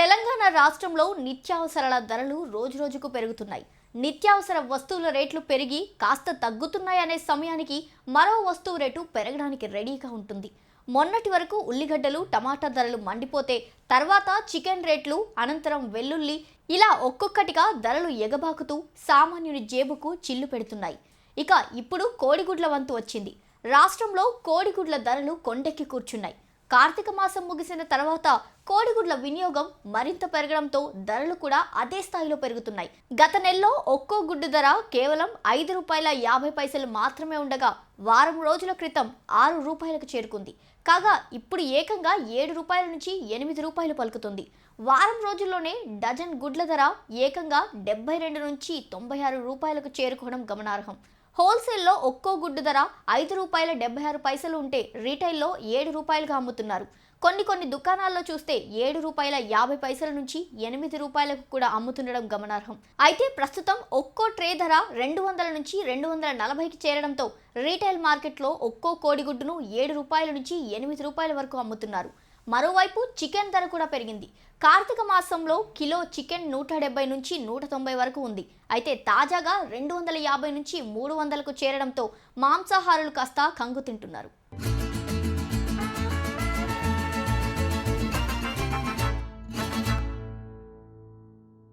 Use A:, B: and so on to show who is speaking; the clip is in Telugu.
A: తెలంగాణ రాష్ట్రంలో నిత్యావసరాల ధరలు రోజురోజుకు పెరుగుతున్నాయి. నిత్యావసర వస్తువుల రేట్లు పెరిగి కాస్త తగ్గుతున్నాయనే సమయానికి మరో వస్తువు రేటు పెరగడానికి రెడీగా ఉంటుంది. మొన్నటి వరకు ఉల్లిగడ్డలు టమాటా ధరలు మండిపోతే తర్వాత చికెన్ రేట్లు అనంతరం వెల్లుల్లి ఇలా ఒక్కొక్కటిగా ధరలు ఎగబాకుతూ సామాన్యుని జేబుకు చిల్లు పెడుతున్నాయి. ఇక ఇప్పుడు కోడిగుడ్ల వంతు వచ్చింది. రాష్ట్రంలో కోడిగుడ్ల ధరలు కొండెక్కి కూర్చున్నాయి. కార్తీక మాసం ముగిసిన తర్వాత కోడిగుడ్ల వినియోగం మరింత పెరగడంతో ధరలు కూడా అదే స్థాయిలో పెరుగుతున్నాయి. గత నెలలో ఒక్కో గుడ్డు ధర కేవలం ఐదు రూపాయల యాభై పైసలు మాత్రమే ఉండగా వారం రోజుల క్రితం ఆరు రూపాయలకు చేరుకుంది. కాగా ఇప్పుడు ఏకంగా ఏడు రూపాయల నుంచి ఎనిమిది రూపాయలు పలుకుతుంది. వారం రోజుల్లోనే డజన్ గుడ్ల ధర ఏకంగా డెబ్బై రెండు నుంచి తొంభై ఆరు రూపాయలకు చేరుకోవడం గమనార్హం. హోల్సేల్లో ఒక్కో గుడ్డు ధర ఐదు రూపాయల డెబ్బై ఆరు పైసలు ఉంటే రీటైల్లో ఏడు రూపాయలుగా అమ్ముతున్నారు. కొన్ని కొన్ని దుకాణాల్లో చూస్తే ఏడు రూపాయల యాభై పైసల నుంచి ఎనిమిది రూపాయలకు కూడా అమ్ముతుండడం గమనార్హం. అయితే ప్రస్తుతం ఒక్కో ట్రే ధర రెండు వందల నుంచి రెండు వందల నలభైకి చేరడంతో రీటైల్ మార్కెట్లో ఒక్కో కోడిగుడ్డును ఏడు రూపాయల నుంచి ఎనిమిది రూపాయల వరకు అమ్ముతున్నారు. మరోవైపు చికెన్ ధర కూడా పెరిగింది. కార్తీక మాసంలో కిలో చికెన్ నూట డెబ్బై నుంచి నూట తొంభై వరకు ఉంది. అయితే తాజాగా రెండు వందల యాభై నుంచి మూడు వందలకు చేరడంతో మాంసాహారులు కాస్త కంగు తింటున్నారు.